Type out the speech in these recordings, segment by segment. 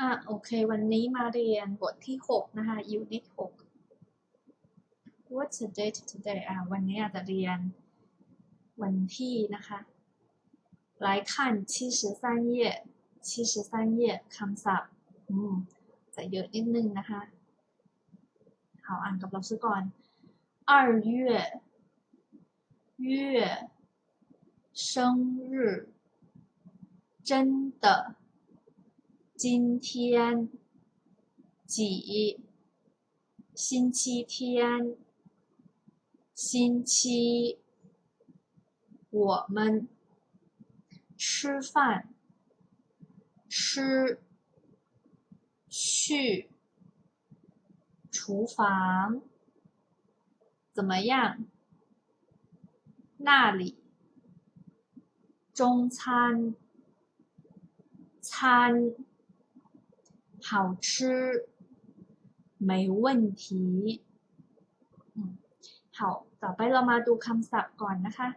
อ่ะโอเค วันนี้มาเรียนบทที่ 6 นะคะ Unit 6 What's the date today อ่ะวันนี้อาจจะเรียนวันที่นะคะ来看七十三页七十三页คำศัพท์อืมจะเยอะนิดนึงนะคะ好อ่านกับเราซะก่อน二月月生日真的 今天几星期天星期我们吃饭吃去厨房怎么样？那里中餐餐好吃没问题อืม好ต่อไปเรามาดูคำศัพท์ก่อนนะคะ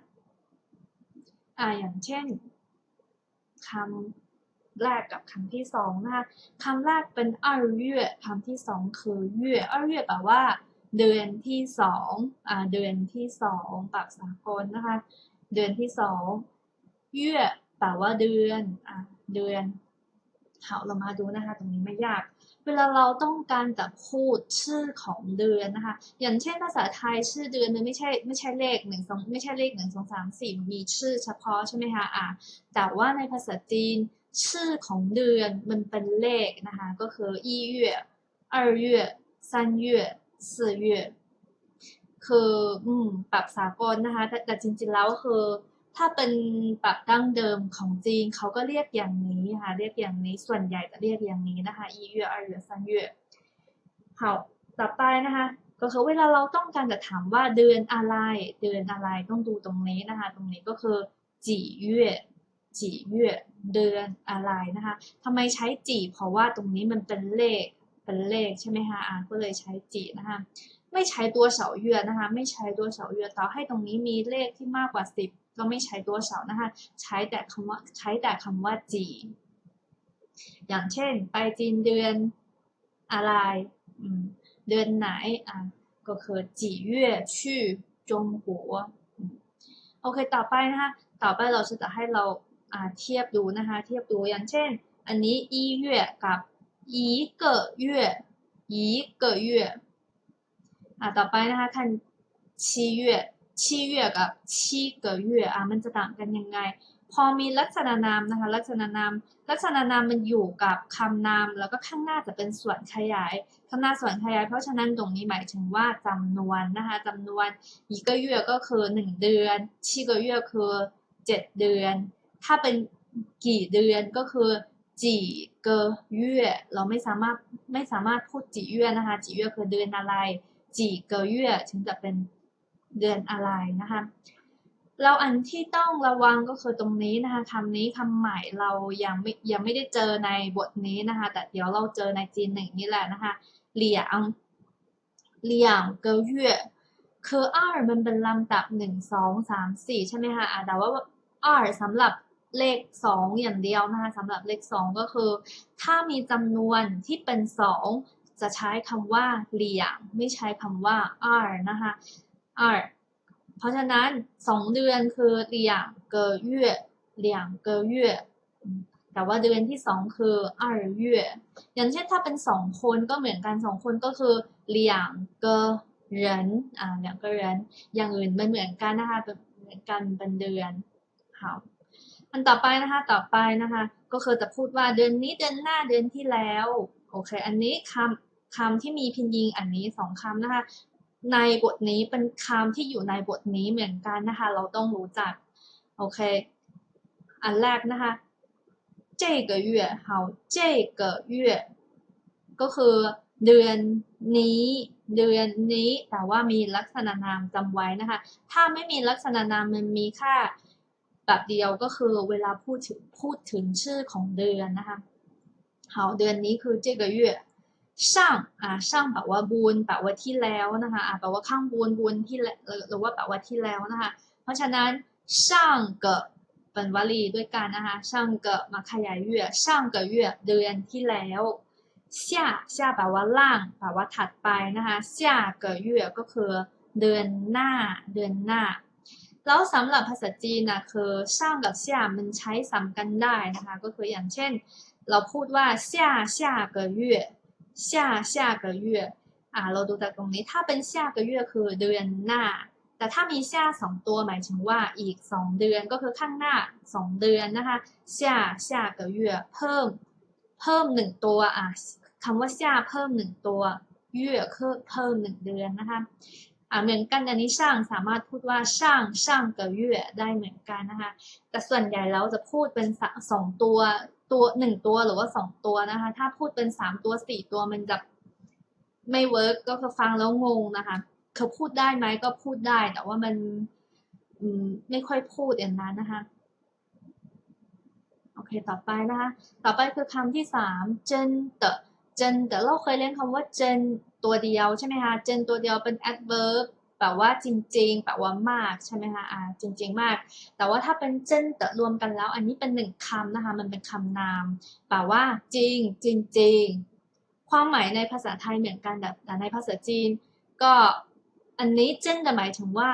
อ่า อย่างเช่นคำแรกกับคำที่สองนะคะคำแรกเป็น二月คำที่สองคือ月二月แปลว่า เดือนที่สองอ่า เดือนที่สองปรับสากลนะคะ เดือนที่สอง月แปลว่าเดือน อ่า เดือน เอาเรามาดูนะคะ ตรงนี้ไม่ยาก เวลาเราต้องการจะพูดชื่อของเดือนนะคะ อย่างเช่นภาษาไทยชื่อเดือนมันไม่ใช่ไม่ใช่เลขหนึ่งสองไม่ใช่เลขหนึ่งสองสามสี่มีชื่อเฉพาะใช่ไหมคะอ่าแต่ว่าในภาษาจีนชื่อของเดือนมันเป็นเลขนะคะ ก็คือ一月二月三月四月คืออืมปรับสากลนะคะแต่แต่จริงๆแล้วคือ ถ้าเป็นแบบดั้งเดิมของจีนเขาก็เรียกอย่างนี้ค่ะ เรียกอย่างนี้ส่วนใหญ่จะเรียกอย่างนี้นะคะ一月二月三月เย่อ好ต่อไปนะคะก็คือเวลาเราต้องการจะถามว่าเดือนอะไร เดือนอะไรต้องดูตรงนี้นะคะ ตรงนี้ก็คือจีเ月จีเย่เดือนอะไรนะคะทำไมใช้จีเพราะว่าตรงนี้มันเป็นเลขเป็นเลขใช่ไหมคะอ่านก็เลยใช้จีนะคะไม่ใช้ตัวเสาเยือนะคะ ไม่ใช้ตัวเสาเยือต่อให้ตรงนี้มีเลขที่มากกว่า 10 ก็ไม่ใช้ตัวเสานะคะ ใช้แต่คำว่าใช้แต่คำว่าจี อย่างเช่น ไปจีนเดือนอะไรอืมเดือนไหนอ่ะก็คือจีเย่ชื่อจงกัวโอเคต่อไปนะคะ ต่อไปเราจะให้เราอ่าเทียบดูนะคะ เทียบดูอย่างเช่น อันนี้一月กับ一个月一个月อ่าต่อไปนะคะคัน七月 ชีเวียกับชีเกเวียอะมันจะต่างกันยังไง พอมีลักษณะนามนะคะ ลักษณะนาม ลักษณะนามมันอยู่กับคำนามแล้วก็ข้างหน้าจะเป็นส่วนขยายข้างหน้าส่วนขยาย เพราะฉะนั้นตรงนี้หมายถึงว่าจำนวนนะคะจำนวนอีกเวียก็คือหนึ่งเดือนชีเกเวียคือเจ็ดเดือน ถ้าเป็นกี่เดือนก็คือจีเกเยื่อเราไม่สามารถไม่สามารถพูดจีเยื่อนะคะจีเยื่อคือเดือนอะไรจีเกเยื่อถึงจะเป็น เดือนอะไรนะคะเราอันที่ต้องระวังก็คือตรงนี้นะคะคำนี้คำใหม่เรายังไม่ยังไม่ได้เจอในบทนี้นะคะ แต่เดี๋ยวเราเจอในจีนหนึ่งนี่แหละนะคะเหลียงเหลียงเกเย่คืออ้ร์มันเป็นลำดับหนึ่งสองสามสี่ใช่ไหมคะแต่ว่าอ้ร์สำหรับเลขสองอย่างเดียวนะคะสำหรับเลขสองก็คือ ถ้ามีจำนวนที่เป็นสองจะใช้คำว่าเหลียงไม่ใช้คำว่าอ้ร์นะคะ อ้ร์เพราะฉะนั้นสองเดือนคือเหลียงเกเย่เหลียงเกเย่แต่ว่าเดือนที่สองคือ二月อย่างเช่นถ้าเป็นสองคนก็เหมือนกันสองคนก็คือเหลียงเกเรนอ่าเหลียงเกเรนอย่างอื่นไม่เหมือนกันนะคะเหมือนกันเป็นเดือนค่ะอันต่อไปนะคะต่อไปนะคะ ก็คือจะพูดว่าเดือนนี้เดือนหน้าเดือนที่แล้วโอเค อันนี้คำคำที่มีพินยิงอันนี้สองคำนะคะ ในบทนี้เป็นคำที่อยู่ในบทนี้เหมือนกันนะคะ เราต้องรู้จัก โอเค อันแรกนะคะ这个月好这个月ก็คือเดือนนี้ เดือนนี้ แต่ว่ามีลักษณะนามจำไว้นะคะ ถ้าไม่มีลักษณะนามมันมีค่าแบบเดียวก็คือเวลาพูดถึงพูดถึงชื่อของเดือนนะคะ好เดือนนี้คือ这个月 ช่างอ่าช่างแปลว่าบุญแปลว่าที่แล้วนะคะอ่าแปลว่าข้างบนบุญที่หรือว่าแปลว่าที่แล้วนะคะ เพราะฉะนั้น上个 เป็นวลีด้วยกันนะคะช่างเกะมาขยายเยื่อช่างเกะเยื่อเดือนที่แล้ว下下แปลว่าล่างแปลว่าถัดไปนะคะ下个月ก็คือเดือนหน้าเดือนหน้า แล้วสำหรับภาษาจีนนะคือช่างกับ下มันใช้ซ้ำกันได้นะคะ ก็คืออย่างเช่น เราพูดว่า下下个月 下下个月อ่าเราดูจากตรงนี้ถ้าเป็น下个月คือเดือนหน้า แต่ถ้ามี下สองตัวหมายถึงว่าอีกสองเดือนก็คือข้างหน้าสองเดือนนะคะ下下个月เพิ่ม เพิ่มหนึ่งตัวอ่ะคำว่า下เพิ่มหนึ่งตัวเยื่อคือเพิ่มหนึ่งเดือนนะคะอ่าเหมือนกันอันนี้ช่างสามารถพูดว่าช่างช่างกับเยื่อได้เหมือนกันนะคะ แต่ส่วนใหญ่เราจะพูดเป็นสองตัว ตัวหนึ่งตัวหรือว่าสองตัวนะคะ ถ้าพูดเป็นสามตัวสี่ตัวมันจะไม่เวิร์กก็คือฟังแล้วงงนะคะเขาพูดได้ไหมก็พูดได้แต่ว่ามันมไม่ค่อยพูดอย่างนั้นนะคะ โอเค ต่อไปนะคะ ต่อไปคือคำที่สามเจนเตเจนเตเราเคยเรียนคำว่าเจนตัวเดียวใช่ไหมคะเจนตัวเดียวเป็น adverb แปลว่าจริง ๆ แปลว่ามากใช่ไหมคะอ่าจริง ๆ มาก แต่ว่าถ้าเป็นเจนเตรวมกันแล้ว อันนี้เป็นหนึ่งคำนะคะ มันเป็นคำนาม แปลว่า จริง จริง ๆ ความหมายในภาษาไทยเหมือนกันแต่ในภาษาจีน ก็อันนี้เจนจะหมายถึงว่า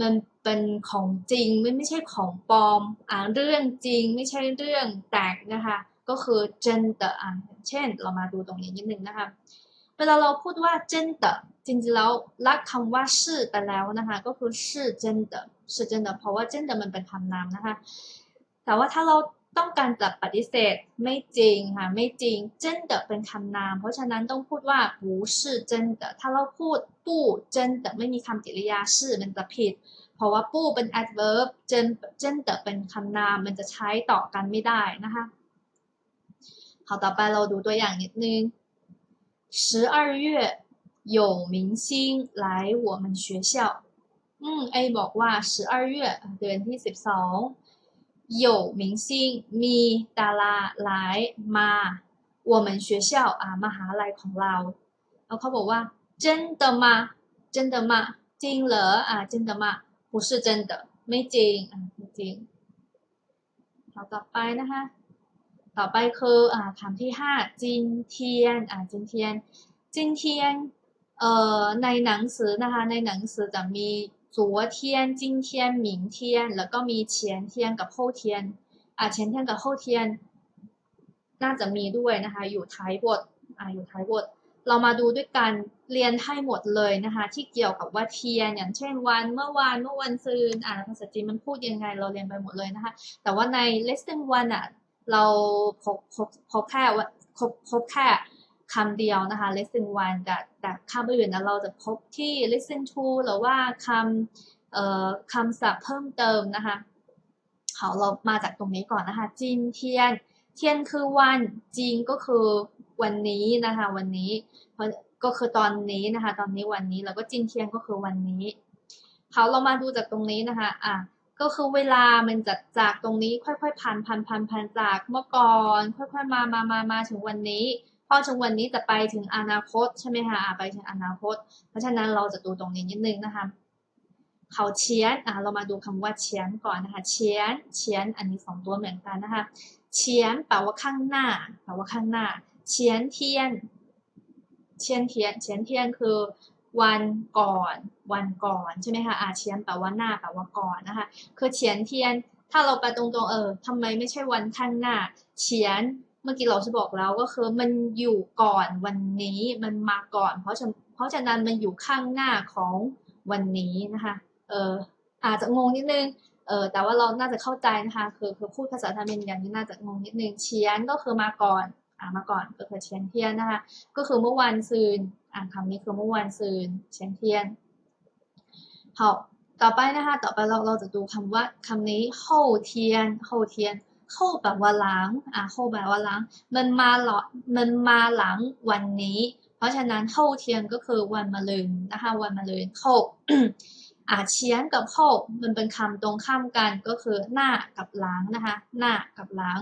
มันเป็นของจริงไม่ไม่ใช่ของปลอมอ่าเรื่องจริงไม่ใช่เรื่องแต่งนะคะ ก็คือเจนเตอ่าเช่น เรามาดูตรงนี้นิดนึงนะคะ เวลาเราพูดว่าเจนเตอร์จริงๆแล้วละคำว่าชื่ไปแล้วนะคะ ก็คือชื่อเจเร์ชื่อจนเตอร์เพราะว่าเจนเตอร์มันเป็นคำนามนะคะ แต่ว่าถ้าเราต้องการจะปฏิเสธไม่จริงค่ะไม่จริงเจนเตอร์เป็นคำนาม เพราะฉะนั้นต้องพูดว่าปูชื่อเจนเตถ้าเราพูดปูเจนเตอร์ไม่มีคำกริยาชื่มันจะผิด เพราะว่าปูเป็น adverb เจนเจนเตอร์เป็นคำนามมันจะใช้ต่อกันไม่ได้นะคะ เอาต่อไปเราดูตัวอย่างนิดนึง 十二月有明星来我们学校อืมไอบอกว่า十二月เดือนที่สิบสอง有明星มีดาราหลายมา我们学校อ่ามหาลัยของเราแล้วเขาบอกว่า真的吗真的吗จริงเหรออ่า真的吗不是真的ไม่จริงอ่าไม่จริงเราต่อไปนะคะ ต่อไปคืออ่าคำที่ห้าจินเทียนอ่าจินเทียนจินเทียนเอ่อในหนังสือนะคะในหนังสือจะมีจัวเทียนจินเทีนหมิงเทียนแล้วก็มีเฉีนเทีนกับโฮเทีนอ่าเฉีนเทีนกับโฮเทีนน่าจะมีด้วยนะคะอยู่ท้ายบทอ่าอยู่ท้ายบท เรามาดูด้วยกันเรียนให้หมดเลยนะคะที่เกี่ยวกับว่าเทียนอย่างเช่นวันเมื่อวานเมื่อวันซืนอ่าภาษาจีนมันพูดยังไงเราเรียนไปหมดเลยนะคะแต่ว่าใน lesson one อะ เราพบพบพบแค่ว่าพบพบแค่คำเดียวนะคะ lesson one แต่แต่คำอื่นนะเราจะพบที่ lesson two หรือว่าคำเอ่อคำศัพท์เพิ่มเติมนะคะ好เรามาจากตรงนี้ก่อนนะคะจินเทียนเทียนคือวันจีนก็คือวันนี้นะคะวันนี้เพราะก็คือตอนนี้นะคะ ตอนนี้วันนี้แล้วก็จินเทียนก็คือวันนี้เขาเรามาดูจากตรงนี้นะคะอะ ก็คือเวลามันจะจากตรงนี้ค่อยๆพันพันพันพันจากเมื่อก่อนค่อยๆมามามามาถึงวันนี้พอถึงวันนี้จะไปถึงอนาคตใช่ไหมคะไปถึงอนาคต เพราะฉะนั้นเราจะดูตรงนี้นิดนึงนะคะเขาเชียนอะเรามาดูคำว่าเชียนก่อนนะคะเชียนเชียนอันนี้สองตัวเหมือนกันนะคะเชียนแปลว่าข้างหน้าแปลว่าข้างหน้าเชียนเทียนเชียนเทียนเชียนเทียนคือ วันก่อน วันก่อนใช่ไหมคะอาเชียนแปลว่าหน้าแปลว่าก่อนนะคะคือเฉียนเทียน ถ้าเราไปตรงๆเออทำไมไม่ใช่วันข้างหน้า เฉียนเมื่อกี้เราจะบอกแล้วก็คือมันอยู่ก่อนวันนี้มันมาก่อน เพราะฉะเพราะฉะนั้นมันอยู่ข้างหน้าของวันนี้นะคะเอออาจจะงงนิดนึงเออแต่ว่าเราน่าจะเข้าใจนะคะคือคือพูดภาษาไทยเป็นอย่างนี้น่าจะงงนิดนึงเฉียนก็คือมาก่อน มาก่อนก็คือเชียงเทียนนะคะก็คือเมื่อวันซืนอ่านคำนี้คือเมื่อวันซืนเชียงเทียนเาต่อไปนะคะต่อไปเราเราจะดูคำว่าคำนี้โฮเทียนโฮเทียนโฮแปลว่าหลังอะโฮแปลว่าหลังมันมาหลอมันมาหลังวันนี้ เพราะฉะนั้นโฮเทียนก็คือวันมะรืนนะคะวันมะรืนโฮอาเชียนกับโามันเป็นคำตรงข้ามกันก็คือหน้ากับหลังนะคะหน้ากับหลัง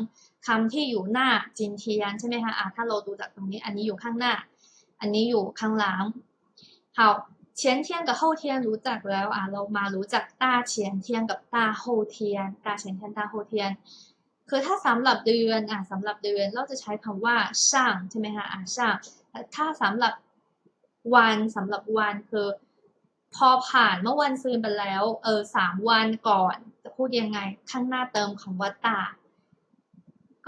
คำที่อยู่หน้าจินเทียนใช่ไหมคะอ่าถ้าเราดูจากตรงนี้ อันนี้อยู่ข้างหน้า อันนี้อยู่ข้างหลัง好เฉียนเทียนกับเฮาเทียนรู้จักแล้วอะเรามารู้จักตาเฉียนเทียนกับตาเฮาเทียนตาเฉียนเทียนตาเฮาเทียนคือถ้าสำหรับเดือนอะสำหรับเดือนเราจะใช้คำว่าช่างใช่ไหมคะอะช่างถ้าสำหรับวันสำหรับวันคือ พอผ่านเมื่อวันซืนไปแล้วเออสามวันก่อน จะพูดยังไงข้างหน้าเติมคำว่าตา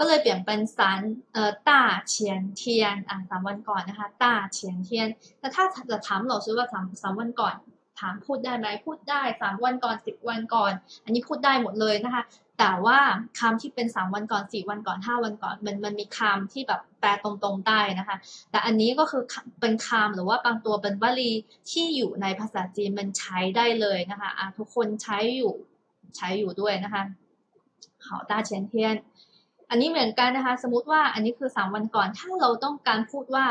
ก็เลยเปลี่ยนเป็นสันเอ่อตาเฉียนเทียนอ่ะสามวันก่อนนะคะตาเฉียนเทียน แต่ถ้าจะถามเราซื้อว่าสามสามวันก่อน ถามพูดได้ไหมพูดได้สามวันก่อนสิบวันก่อน อันนี้พูดได้หมดเลยนะคะ แต่ว่าคำที่เป็นสามวันก่อนสี่วันก่อนห้าวันก่อน มันมันมีคำที่แบบแปลตรงๆได้นะคะ แต่อันนี้ก็คือเป็นคำหรือว่าบางตัวเป็นวลีที่อยู่ในภาษาจีนมันใช้ได้เลยนะคะอ่ะทุกคนใช้อยู่ใช้อยู่ด้วยนะคะ好大前天 อันนี้เหมือนกันนะคะ สมมติว่าอันนี้คือสามวันก่อน ถ้าเราต้องการพูดว่า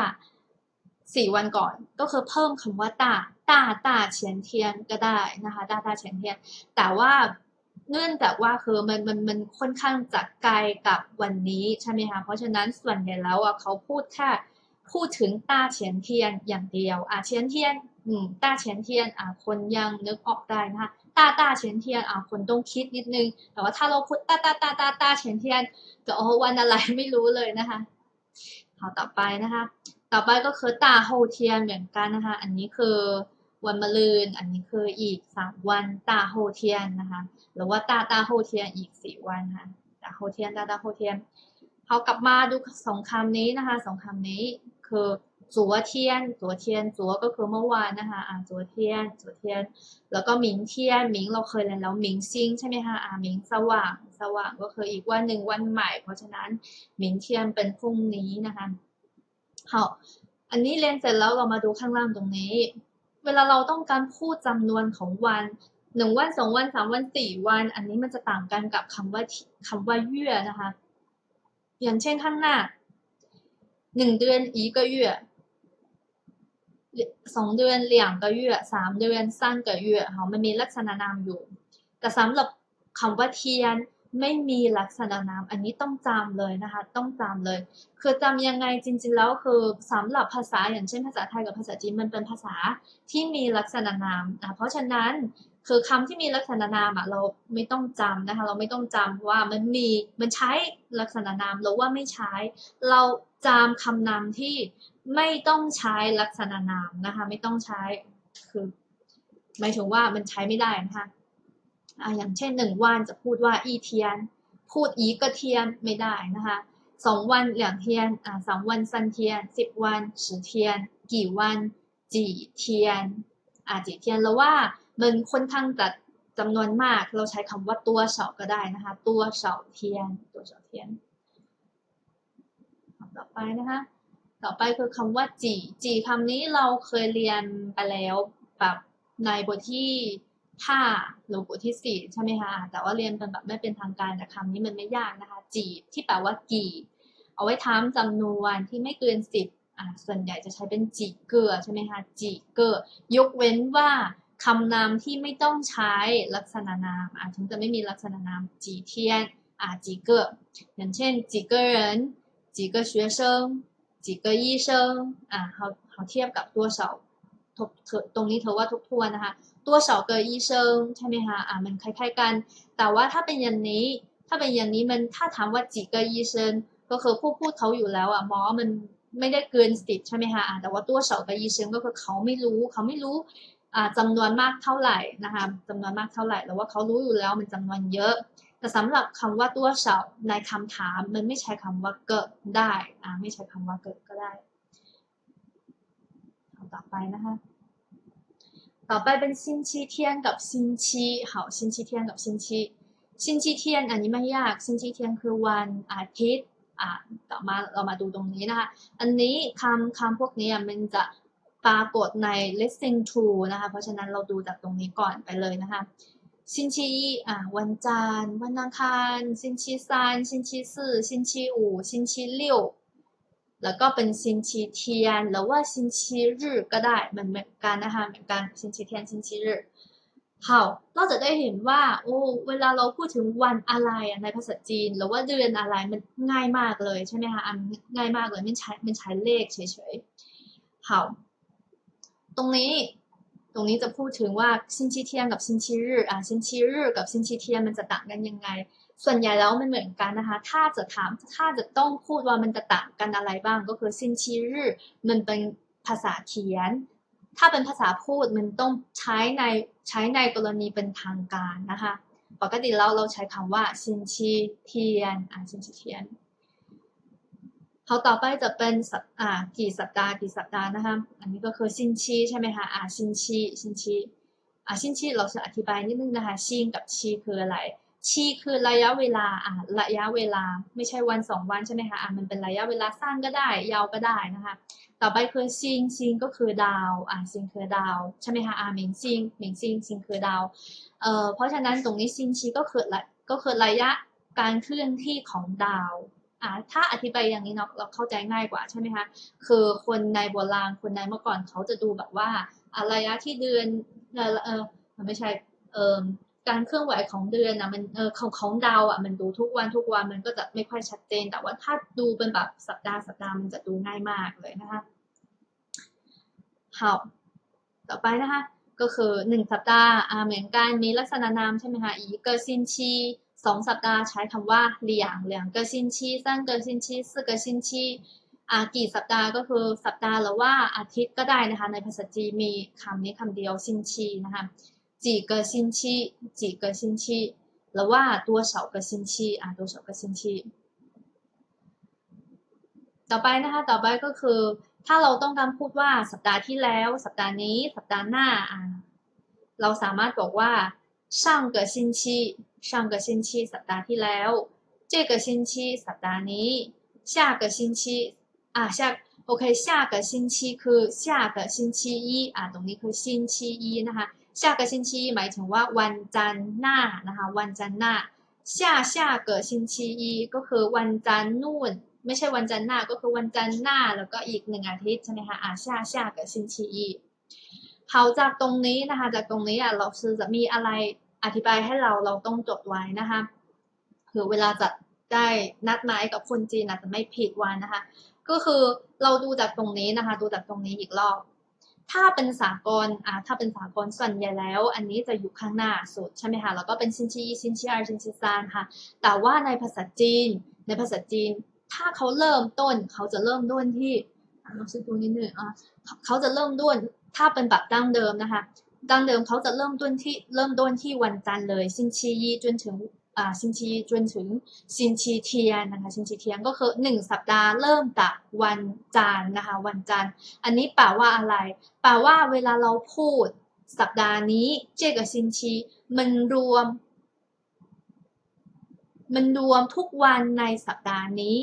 สี่วันก่อน ก็คือเพิ่มคำว่าตาตาตาเฉียนเทียนก็ได้นะคะตาตาเฉียนเทียน แต่ว่าเนื่องจากว่าคือมันมันมันค่อนข้างจะไกลกับวันนี้ใช่ไหมคะ เพราะฉะนั้นส่วนใหญ่แล้วอะเขาพูดแค่พูดถึงตาเฉียนเทียนอย่างเดียว อะเฉียนเทียน อืมตาเฉียนเทียน อะคนยังนึกออกได้นะคะ ตาตาเฉียนเทียนอะคนต้องคิดนิดนึง แต่ว่าถ้าเราพูดตาตาตาตาตาเฉียนเทียนจะโอ้วันอะไรไม่รู้เลยนะคะเอาต่อไปนะคะ ต่อไปก็คือตาโฮเทียนเหมือนกันนะคะ อันนี้คือวันมะรืน อันนี้คืออีกสามวันตาโฮเทียนนะคะ หรือว่าตาตาโฮเทียนอีกสี่วันค่ะตาโฮเทียนตาตาโฮเทียนเขากลับมาดูสองคำนี้นะคะสองคำนี้คือ จัวเทียนจัวเทียนจัวก็คือเมื่อวานนะคะอ่าจัวเทียนจัวเทียน แล้วก็หมิงเทียนหมิงเราเคยเรียนแล้วหมิงซิงใช่ไหมคะอ่าหมิงสว่างสว่างก็คืออีกวันหนึ่งวันใหม่ เพราะฉะนั้นหมิงเทียนเป็นพรุ่งนี้นะคะเอาอันนี้เรียนเสร็จแล้วเรามาดูข้างล่างตรงนี้ เวลาเราต้องการพูดจำนวนของวันหนึ่งวันสองวันสามวันสี่วัน อันนี้มันจะต่างกันกับคำว่าคำว่าเยื่อนะคะ อย่างเช่นข้างหน้าหนึ่งเดือนอีกเยื่อ สองเดือนเหลี่ยงกระเยอะสามเดือนสั้นกระเยอะเขามันมีลักษณะนามอยู่ แต่สำหรับคำว่าเทียนไม่มีลักษณะนาม อันนี้ต้องจำเลยนะคะ ต้องจำเลย คือจำยังไงจริง ๆ แล้วคือสำหรับภาษาอย่างเช่นภาษาไทยกับภาษาจีนมันเป็นภาษาที่มีลักษณะนามนะเพราะฉะนั้นคือคำที่มีลักษณะนามอะเราไม่ต้องจำนะคะ เราไม่ต้องจำว่ามันมีมันใช้ลักษณะนามหรือว่าไม่ใช้ เรา จำคำนามที่ไม่ต้องใช้ลักษณะนามนะคะ ไม่ต้องใช้คือหมายถึงว่ามันใช้ไม่ได้นะคะอ่าอย่างเช่นหนึ่งวันจะพูดว่าอีเทียน พูดอีก็เทียนไม่ได้นะคะสองวันเหลียงเทียนอ่าสองวันซันเทียนสิบวันสิเทียน กี่วันจีเทียนอ่าจีเทียนแล้วว่ามันค่อนข้างจะจำนวนมากเราใช้คำว่าตัวเสาก็ได้นะคะ ตัวเสาเทียน ตัวเสาเทียน ต่อไปนะคะ ต่อไปคือคำว่าจีจีคำนี้เราเคยเรียนไปแล้วแบบในบทที่ห้าหรือบทที่สี่ใช่ไหมคะ แต่ว่าเรียนเป็นแบบไม่เป็นทางการแต่คำนี้มันไม่ยากนะคะ จีที่แปลว่ากี่ เอาไว้ถามจำนวนที่ไม่เกินสิบอ่าส่วนใหญ่จะใช้เป็นจีเกอใช่ไหมคะจีเกอยกเว้นว่าคำนามที่ไม่ต้องใช้ลักษณะนามอ่าถึงจะไม่มีลักษณะนามจีเทียนอ่าจีเกออย่างเช่นจีเกอร์ 几个学生几个医生อ่าเขาเขาเทียบกับตัวเสาทบตรงนี้เธอว่าทบทวนนะคะ ตัวเสาเกอ医生ใช่ไหมคะอ่ามันคล้ายๆกัน แต่ว่าถ้าเป็นอย่างนี้ ถ้าเป็นอย่างนี้มันถ้าถามว่าจีเกอ医生ก็คือผู้พูดเขาอยู่แล้วอ่ะหมอมันไม่ได้เกินสิบใช่ไหมคะอ่าแต่ว่าตัวเสาเกอ医生ก็คือเขาไม่รู้เขาไม่รู้จำนวนมากเท่าไหร่นะคะจำนวนมากเท่าไหร่แล้วว่าเขารู้อยู่แล้วมันจำนวนเยอะ แต่สำหรับคำว่าตัวเสาในคำถามมันไม่ใช้คำว่าเกิดได้อ่าไม่ใช้คำว่าเกิดก็ได้ต่อไปนะคะต่อไปเป็นซินชีเทียนกับซินชี好ซินชีเทียนกับซินชีซินชีเทียนอันนี้ไม่ยากซินชีเทียนคือวันอาทิตย์อ่าต่อมาเรามาดูตรงนี้นะคะอันนี้คำคำพวกนี้มันจะปรากฏใน listen to นะคะเพราะฉะนั้นเราดูจากตรงนี้ก่อนไปเลยนะคะ 星期一อ่าวันจันทร์วันอังคาร星期三星期四星期五星期六แล้วก็เป็น星期天หรือว่า星期日ก็ได้เหมือนเหมือนกันนะคะเหมือนกัน星期天星期日好เราจะได้เห็นว่าโอ้เวลาเราพูดถึงวันอะไรในภาษาจีน หรือว่าเดือนอะไรมันง่ายมากเลยใช่ไหมคะอันง่ายมากเลยไม่ใช้ไม่ใช้เลขเฉยๆ好ตรงนี้ ตรงนี้จะพูดถึงว่าซินชีเทียนกับซินชีรื่อ่าซินชีรื่กับซินชีเทียนมันจะต่างกันยังไง ส่วนใหญ่แล้วมันเหมือนกันนะคะ ถ้าจะถามถ้าจะต้องพูดว่ามันจะต่างกันอะไรบ้างก็คือซินชีรื่มันเป็นภาษาเขียน ถ้าเป็นภาษาพูดมันต้องใช้ในใช้ในกรณีเป็นทางการนะคะ ปกติเราเราใช้คำว่าซินชีเทียนอ่าซินชีเทียน เขาต่อไปจะเป็นสัปอ่ากี่สัปดาห์กี่สัปดาห์นะคะอันนี้ก็คือซินชีใช่ไหมคะอ่าซินชีซินชีอ่าซินชีเราจะอธิบายนิดนึงนะคะชินกับชีคืออะไรชีคือระยะเวลาอ่าระยะเวลาไม่ใช่วันสองวันใช่ไหมคะอ่ามันเป็นระยะเวลาสั้นก็ได้ ยาวก็ได้นะคะต่อไปคือซิงซิงก็คือดาวอ่าซิงคือดาวใช่ไหมคะอ่าหมิงซิงหมิงซิงซิงคือดาวเอ่อเพราะฉะนั้นตรงนี้ซินชีก็คือระก็คือระยะการเคลื่อนที่ของดาว อ่าถ้าอธิบายอย่างนี้เนาะเราเข้าใจง่ายกว่าใช่ไหมคะคือคนในโบราณคนในเมื่อก่อนเขาจะดูแบบว่าอ่าระยะที่เดือนเออเออไม่ใช่เออการเคลื่อนไหวของเดือนนะมันเออของของดาวอะมันดูทุกวันทุกวันมันก็จะไม่ค่อยชัดเจน แต่ว่าถ้าดูเป็นแบบสัปดาห์สัปดาห์มันจะดูง่ายมากเลยนะคะ好ต่อไปนะคะก็คือหนึ่งสัปดาห์อ่าเหมือนกันมีลักษณะนามใช่ไหมคะอีกเกอร์ซินชี สองสัปดาห์ใช้คำว่าเหลี่ยงเหลี่ยงเกอร์ซินชีสั้างเกอร์ซินชีสเกอร์ซินชีอากี่สัปดาห์ก็คือสัปดาห์หรือว่าอาทิตย์ก็ได้นะคะ ในภาษาจีนมีคำนี้คำเดียวซินชีนะคะจีเกอร์ซินชีจีเกอร์ซินชีหรือว่าตัวเสาเกอร์ซินชีอ่าตัวเสาเกอร์ซินชีต่อไปนะคะต่อไปก็คือ ถ้าเราต้องการพูดว่าสัปดาห์ที่แล้ว สัปดาห์นี้ สัปดาห์หน้าเราสามารถบอกว่าช่างเกอร์ซินชี 上个星期สัปดาห์ที่แล้ว这个星期สัปดาห์นี้下个星期อ่า下โอเค下个星期คือ下个星期一อ่าตรงนี้คือ星期一นะคะ下个星期一หมายถึงว่าวันจันทร์หน้านะคะวันจันทร์หน้า下下个星期一ก็คือวันจันทร์นู่น ไม่ใช่วันจันทร์หน้าก็คือวันจันทร์หน้าแล้วก็อีกหนึ่งอาทิตย์ใช่ไหมคะอ่า下下个星期一เขาจากตรงนี้นะคะ จากตรงนี้อ่ะเราคือจะมีอะไร อธิบายให้เราเราต้องจดไว้นะคะคือเวลาจะได้นัดหมายกับคนจีนอาจจะไม่ผิดวันนะคะ ก็คือเราดูจากตรงนี้นะคะ ดูจากตรงนี้อีกรอบ ถ้าเป็นสากลอ่าถ้าเป็นสากลส่วนใหญ่แล้ว อันนี้จะอยู่ข้างหน้าสุดใช่ไหมคะแล้วก็เป็นชินชีชินชีอาชินชีซานค่ะ แต่ว่าในภาษาจีน ในภาษาจีน ถ้าเขาเริ่มต้นเขาจะเริ่มต้นที่อะเราซื้อดูนิดนึงอะเขาจะเริ่มต้นถ้าเป็นแบบดั้งเดิมนะคะ ดั้งเดิมเขาจะเริ่มต้นที่เริ่มต้นที่วันจันทร์เลยซินชียีจนถึงอ่าซินชีจนถึงซินชีเทียนนะคะซินชีเทียนก็คือหนึ่งสัปดาห์เริ่มจากวันจันทร์นะคะวันจันทร์อันนี้แปลว่าอะไรแปลว่าเวลาเราพูดสัปดาห์นี้เจกับซินชีมันรวม มันรวมทุกวันในสัปดาห์นี้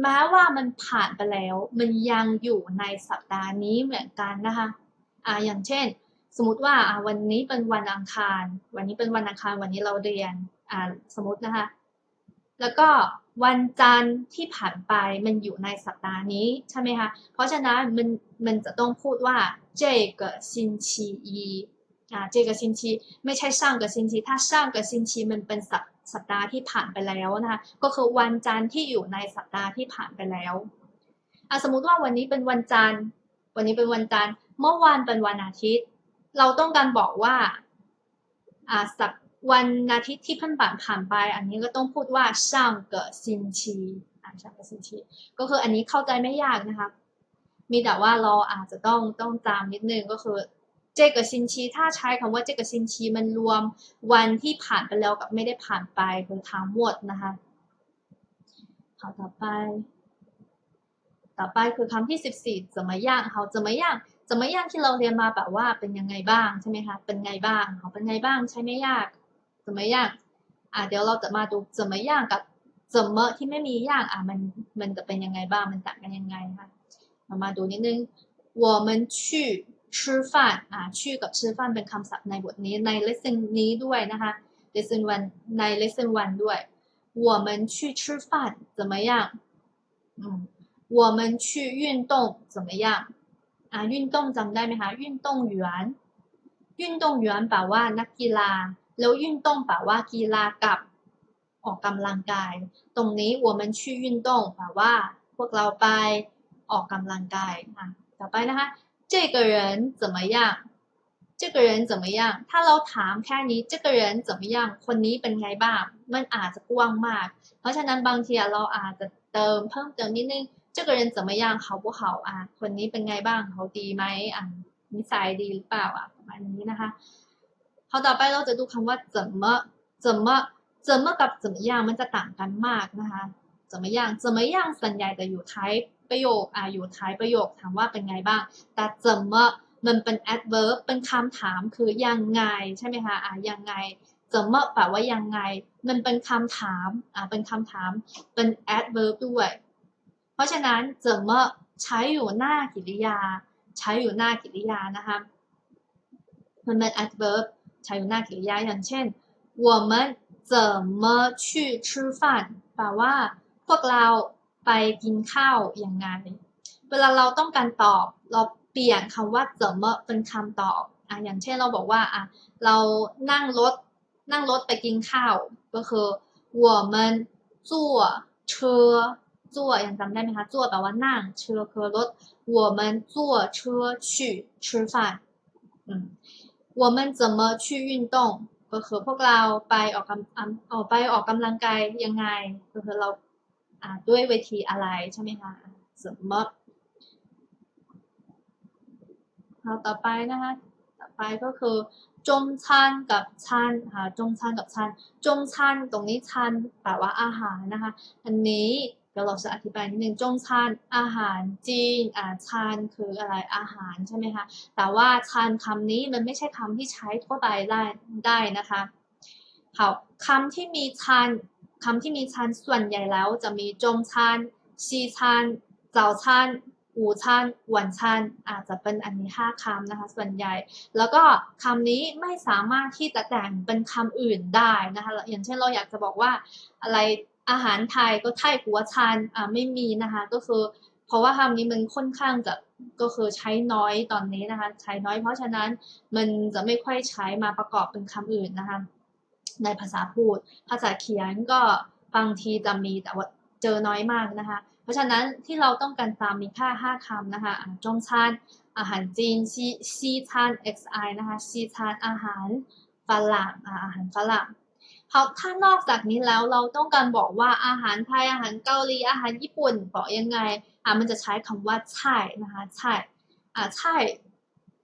แม้ว่ามันผ่านไปแล้ว มันยังอยู่ในสัปดาห์นี้เหมือนกันนะคะ อ่า อย่างเช่น สมมติว่าอ่าวันนี้เป็นวันอังคาร วันนี้เป็นวันอังคาร วันนี้เราเรียน อ่า สมมตินะคะ แล้วก็วันจันทร์ที่ผ่านไปมันอยู่ในสัปดาห์นี้ใช่ไหมคะ เพราะฉะนั้นมันมันจะต้องพูดว่า这个星期一อ่า这个星期ไม่ใช่上个星期ถ้า上个星期มันเป็นสัปสัปดาห์ที่ผ่านไปแล้วนะคะ ก็คือวันจันทร์ที่อยู่ในสัปดาห์ที่ผ่านไปแล้วอ่ะสมมุติว่าวันนี้เป็นวันจันทร์ วันนี้เป็นวันจันทร์ เมื่อวานเป็นวันอาทิตย์ เราต้องการบอกว่าอ่าสัปวันอาทิตย์ที่เพิ่งผ่านผ่านไป อันนี้ก็ต้องพูดว่า上个星期อ่า上个星期ก็คืออันนี้เข้าใจไม่ยากนะคะ มีแต่ว่าเราอาจจะต้องต้องจำนิดนึงก็คือ这个星期ถ้าใช้คำว่า这个星期มันรวมวันที่ผ่านไปแล้วกับไม่ได้ผ่านไปคือทั้งหมดนะคะ好ต่อไป ต่อไปคือคำที่สิบสี่怎么样เขา怎么样 怎么样ที่เราเรียนมาแบบว่าเป็นยังไงบ้างใช่ไหมคะเป็นไงบ้างเขาเป็นไงบ้างใช้ไม่ยาก怎么样อ่ะเดี๋ยวเราจะมาดู怎么样กับ怎么ที่ไม่มียากอ่ะมันมันจะเป็นยังไงบ้างมันต่างกันยังไงคะเรามาดูนิดนึง我们去吃饭อ่า去กับ吃饭เป็นคำศัพท์ในบทนี้ใน lesson นี้ด้วยนะคะ lesson one ใน lesson one ด้วย我们去吃饭怎么样อืม我们去运动怎么样 อ่า运动จำได้ไหมคะ运动员运动员แปลว่านักกีฬา แล้ว运动แปลว่ากีฬากับออกกำลังกาย ตรงนี้我们去运动แปลว่า พวกเราไปออกกำลังกายอ่ะต่อไปนะคะ 这个人怎么样这个人怎么样ถ้าเราถามแค่นี้这个人怎么样คนนี้เป็นไงบ้าง มันอาจจะกว้างมาก เพราะฉะนั้นบางทีเราอาจจะเติมเพิ่มเติมนิดนึง 这个人怎么样好不好อ่ะคนนี้เป็นไงบ้างเขาดีไหมอ่ะนิสัยดีหรือเปล่าอ่ะประมาณนี้นะคะพอต่อไปเราจะดูคำว่า怎么怎么怎么กับ怎么样มันจะต่างกันมากนะคะ怎么样怎么样ส่วนใหญ่จะอยู่ท้ายประโยคอ่ะอยู่ท้ายประโยคถามว่าเป็นไงบ้าง แต่怎么มันเป็น adverb เป็นคำถามคือยังไงใช่ไหมคะอ่ะยังไง怎么แปลว่ายังไง มันเป็นคำถามอ่ะเป็นคำถามเป็น adverb ด้วย เพ ราะฉะนั้น怎么ใช้อยู่หน้ากริยา ใช้อยู่หน้ากริยานะคะมันเป็น adverb ใช้อยู่หน้ากริยาอย่างเช่น我们怎么去吃饭แปลว่า พวกเราไปกินข้าวยังไง เวลาเราต้องการตอบ เราเปลี่ยนคำว่า怎么เป็นคำตอบอ่ะอย่างเช่นเราบอกว่าอ่ะเรานั่งรถนั่งรถไปกินข้าว ก็คือ我们坐车 坐ยังจำได้ไหมคะ坐แปลว่านั่ง车คือรถ我们坐车去吃饭อืม我们怎么去运动ก็คือพวกเราไปออกกำอ่ะออกไปออกกำลังกายยังไงก็คือเราอ่าด้วยเวทีอะไรใช่ไหมคะ怎么เอาต่อไปนะคะ ต่อไปก็คือจงชันกับชันค่ะจงชันกับชันจงชันตรงนี้ชันแปลว่าอาหารนะคะ อันนี้ เดี๋ยวเราจะอธิบายนิดนึงจงชันอาหารจีนอ่าชันคืออะไรอาหารใช่ไหมคะแต่ว่าชันคำนี้มันไม่ใช่คำที่ใช้ทั่วไปได้ได้นะคะ好คำที่มีชันคำที่มีชันส่วนใหญ่แล้วจะมีจงชันซีชันเจ้าชันอูชันหวนชันอาจจะเป็นอันนี้ห้าคำนะคะส่วนใหญ่ แล้วก็คำนี้ไม่สามารถที่จะแต่งเป็นคำอื่นได้นะคะอย่างเช่นเราอยากจะบอกว่าอะไร อาหารไทยก็ไทยกัวชันอ่าไม่มีนะคะก็คือ เพราะว่าคำนี้มันค่อนข้างจะก็คือใช้น้อยตอนนี้นะคะ ใช้น้อยเพราะฉะนั้นมันจะไม่ค่อยใช้มาประกอบเป็นคำอื่นนะคะในภาษาพูด ภาษาเขียนก็บางทีจะมีแต่ว่าเจอน้อยมากนะคะ เพราะฉะนั้นที่เราต้องการตามมีค่ห้าคำนะคะจงชานอาหารจีนซีซีชาน xi นะคะซีชานอาหารฝรั่งอาหารฝรั่ง เขาะถ้านอกจากนี้แล้วเราต้องการบอกว่าอาหารไทยอาหารเกาหลีอาหารญี่ปุ่นบอกยังไงอ่ามันจะใช้คำว่าใช่นะคะใช่อ่าใช่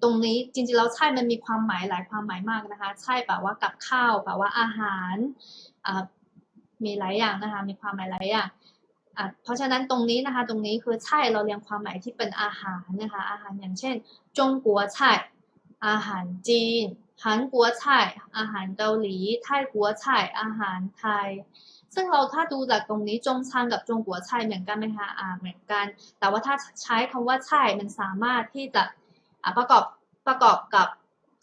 ตรงนี้จริงๆแล้วใช่มันมีความหมายหลายความหมายมากนะคะ ใช่แปลว่ากับข้าวแปลว่าอาหารอ่ามีหลายอย่างนะคะมีความหมายหลายอย่างอะเพราะฉะนั้นตรงนี้นะคะตรงนี้คือใช่เราเรียงความหมายที่เป็นอาหารนะคะอาหารอย่างเช่นจงกัวใช่อาหารจีน ฮันกัวใช่อาหารเกาหลี ไทยกัวใช่อาหารไทย ซึ่งเราถ้าดูจากตรงนี้จงชันกับจงกัวใช่เหมือนกันไหมคะอ่าเหมือนกัน แต่ว่าถ้าใช้คำว่าใช่มันสามารถที่จะประกอบประกอบกับ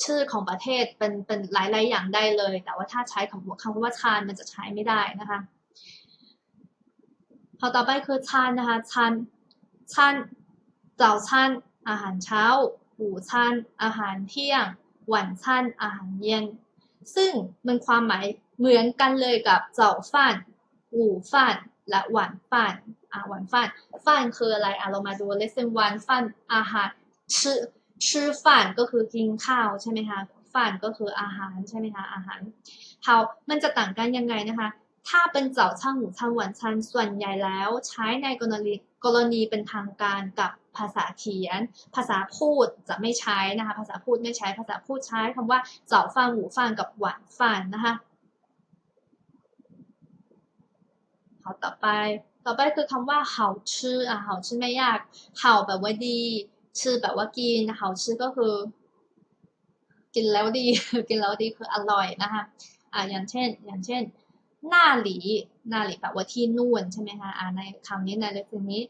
ชื่อของประเทศเป็นเป็นหลายๆอย่างได้เลย แต่ว่าถ้าใช้คำว่าคำว่าชานมันจะใช้ไม่ได้นะคะพอต่อไปคือชานนะคะชานชานเจ้าชานอาหารเช้าหูชานอาหารเที่ยง หวานชันอาหารเย็นซึ่งมันความหมายเหมือนกันเลยกับเจ้าฟันหูฟันและหวานฟันอ่าหวานฟันฟันคืออะไรอะเรามาดู lesson one ฟันอาหารชื่อชื่อฟันก็คือกินข้าวใช่ไหมคะฟันก็คืออาหารใช่ไหมคะอาหารเขามันจะต่างกันยังไงนะคะ ถ้าเป็นเจ้าช่างหูช่างหวันชันส่วนใหญ่แล้วใช้ในกรณีกรณีเป็นทางการกับภาษาเขียน ภาษาพูดจะไม่ใช้นะคะ ภาษาพูดไม่ใช้ ภาษาพูดใช้คำว่าเจ้าฟังหูฟังกับหวานฟันนะคะ好ต่อไป ต่อไปคือคำว่าเห่าชื่ออะเห่าชื่อไม่ยาก เห่าแบบว่าดี ชื่อแบบว่ากินเห่าชื่อก็คือ กินแล้วดี กินแล้วดีคืออร่อยนะคะอะอย่างเช่น อย่างเช่น หน้าหลีหน้าหลีแปลว่าที่นู่นใช่ไหมคะอ่าในคำนี้ในเรื่องนี้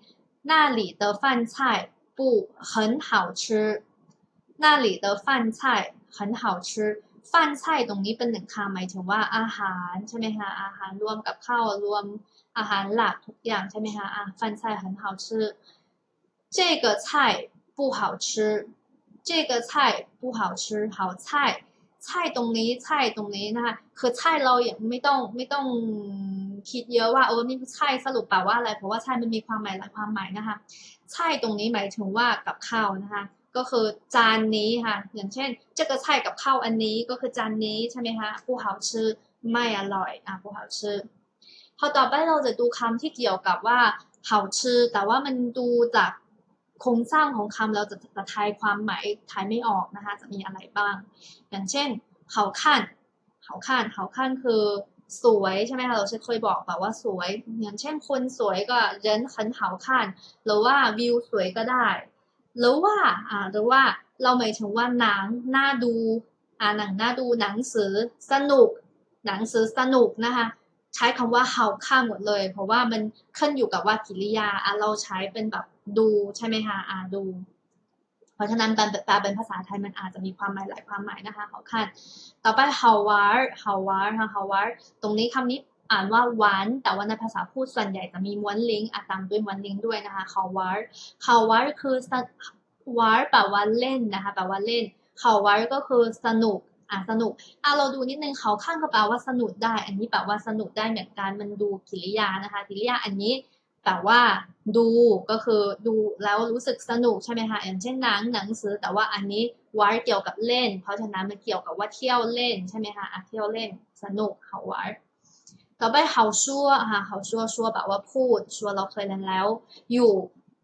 那里的饭菜不很好吃那里的饭菜很好吃饭菜ตรงนี้เป็นหนึ่งคำหมายถึงว่าอาหารใช่ไหมคะอาหารรวมกับข้าวรวมอาหารหลักทุกอย่างใช่ไหมคะอ่ะ饭菜很好吃这个菜不好吃这个菜不好吃好菜 ใช่ตรงนี้ใช่ตรงนี้นะคะคือใช่เราอย่าไม่ต้องไม่ต้องคิดเยอะว่าโอ้นี่ใช่สรุปแปลว่าอะไรเพราะว่าใช่มันมีความหมายหลายความหมายนะคะ ใช่ตรงนี้หมายถึงว่ากับข้าวนะคะ ก็คือจานนี้ค่ะ อย่างเช่นจะก็ใช่กับข้าวอันนี้ก็คือจานนี้ใช่ไหมคะผู้เขาชื่อไม่อร่อยอะผู้เขาชื่อพอต่อไปเราจะดูคำที่เกี่ยวกับว่าเขาชื่อแต่ว่ามันดูจาก โครงสร้างของคำเราจะจะทายความหมายทายไม่ออกนะคะ จะมีอะไรบ้าง อย่างเช่นเขาขั้นเขาขั้นเขาขั้นคือสวยใช่ไหมคะเราเคยบอกแบบว่าสวย อย่างเช่นคนสวยก็人很好看หรือว่าวิวสวยก็ได้ หรือว่าอ่าหรือว่าเราหมายถึงว่าหนังน่าดูอ่าหนังน่าดูหนังสือสนุก หนังสือสนุกนะคะใช้คำว่าเฮาข้างหมดเลย เพราะว่ามันขึ้นอยู่กับว่ากิริยาอ่ะเราใช้เป็นแบบ ดูใช่ไหมคะอ่าดู เพราะฉะนั้นแปลเป็นภาษาไทยมันอาจจะมีความหมายหลายความหมายนะคะขาคันต่อไปเฮาวาร์เฮาวาร์ค่ะเฮาวาร์ตรงนี้คำนี้อ่านว่าหวานแต่ว่าในภาษาพูดส่วนใหญ่จะมีม้วนลิงอะตามด้วยม้วนลิงด้วยนะคะเฮาวาร์เฮาวาร์คือวาร์แปลว่าเล่นนะคะแปลว่าเล่นเฮาวาร์ก็คือสนุกอะสนุกอะเราดูนิดนึงเขาข้างก็แปลว่าสนุกได้ อันนี้แปลว่าสนุกได้เหมือนกันมันดูกิริยานะคะกิริยาอันนี้ แปลว่าดูก็คือดูแล้วรู้สึกสนุกใช่ไหมคะอย่างเช่นหนังหนังสือ แต่ว่าอันนี้วาร์เกี่ยวกับเล่น เพราะฉะนั้นมันเกี่ยวกับว่าเที่ยวเล่นใช่ไหมคะเที่ยวเล่นสนุกเขาวาร์ต่อไปเขาชั่วค่ะเขาชั่วชั่วแบบว่าพูดชั่วเราเคยเรียนแล้ว อยู่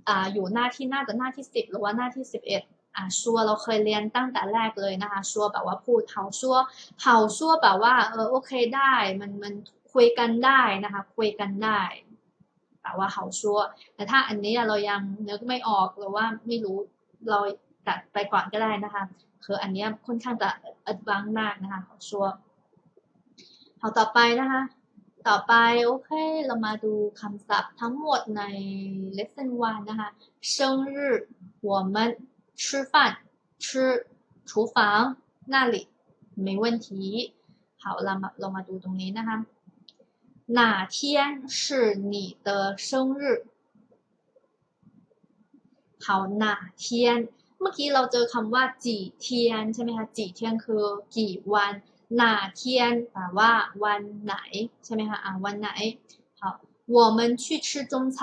อ่าอยู่หน้าที่หน้าจะหน้าที่สิบหรือว่าหน้าที่สิบเอ็ดอ่าชั่วเราเคยเรียนตั้งแต่แรกเลยนะคะชั่วแบบว่าพูดเฮาชั่วเฮาชั่วแบบว่าเออโอเคได้มันมันคุยกันได้นะคะคุยกันได้ แปลว่าเฮาชัวแต่ถ้าอันนี้เรายังนึกไม่ออกหรือว่าไม่รู้เราตัดไปก่อนก็ได้นะคะคืออันนี้ค่อนข้างจะอัดวังมากนะคะเฮาชัวเฮาต่อไปนะคะ ต่อไปโอเค เรามาดูคำศัพท์ทั้งหมดใน lesson 1นะคะ生日我们吃饭吃厨房那里没问题好เรามาเรามาดูตรงนี้นะคะ 哪天是你的生日好哪天เมื่อกี้เราเจอคำว่าจีเทียนใช่ไหมคะจีเทียนคือกี่วัน哪天แปลว่าวันไหนใช่ไหมคะอ่าวันไหน好我们去吃中餐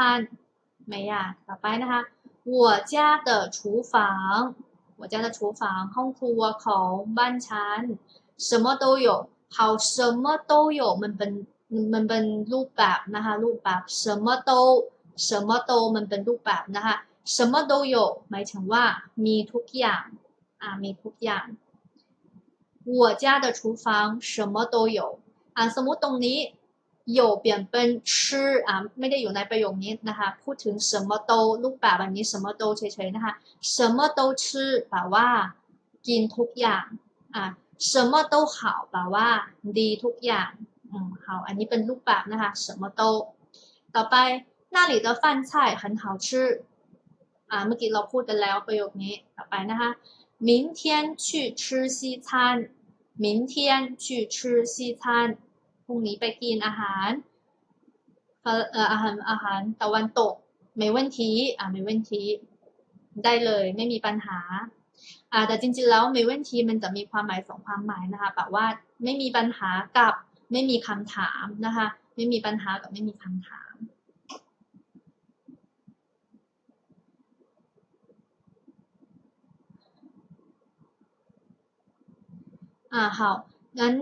ไม่ยากต่อไปนะคะ我家的厨房我家的厨房ห้องครัวของบ้านฉัน什么都有好什么都有มันเป็น มันเป็นรูปแบบนะคะรูปแบบ什么都什么都มันเป็นรูปแบบนะคะ什么都有หมายถึงว่ามีทุกอย่างอ่ามีทุกอย่าง我家的厨房什么都有อ่าสมมติตรงนี้有เปลี่ยนเป็นชื่ออ่าไม่ได้อยู่ในประโยคนี้นะคะพูดถึง什么都รูปแบบแบบนี้什么都เฉยๆนะคะ什么都吃แปลว่า กินทุกอย่างอ่า什么都好แปลว่า ดีทุกอย่าง อืม好อันนี้เป็นรูปแบบนะคะ什么都ต่อไป那里的饭菜很好吃อ่าเมื่อกี้เราพูดกันแล้วประโยคนี้ต่อไปนะคะ明天去吃西餐明天去吃西餐พรุ่งนี้ไปกินอาหารเอ่ออาหารอาหารตะวันตกไม่วันทีอ่าไม่วันทีได้เลยไม่มีปัญหาอ่าแต่จริงๆแล้วไม่วันทีมันจะมีความหมายสองความหมายนะคะแบบว่าไม่มีปัญหากับ ไม่มีคำถามนะคะ ไม่มีปัญหากับไม่มีคำถามอ่า好งั้น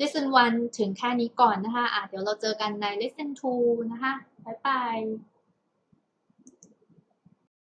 lesson 1 ถึงแค่นี้ก่อนนะคะอะเดี๋ยวเราเจอกันใน lesson 2 นะคะ บ๊ายบาย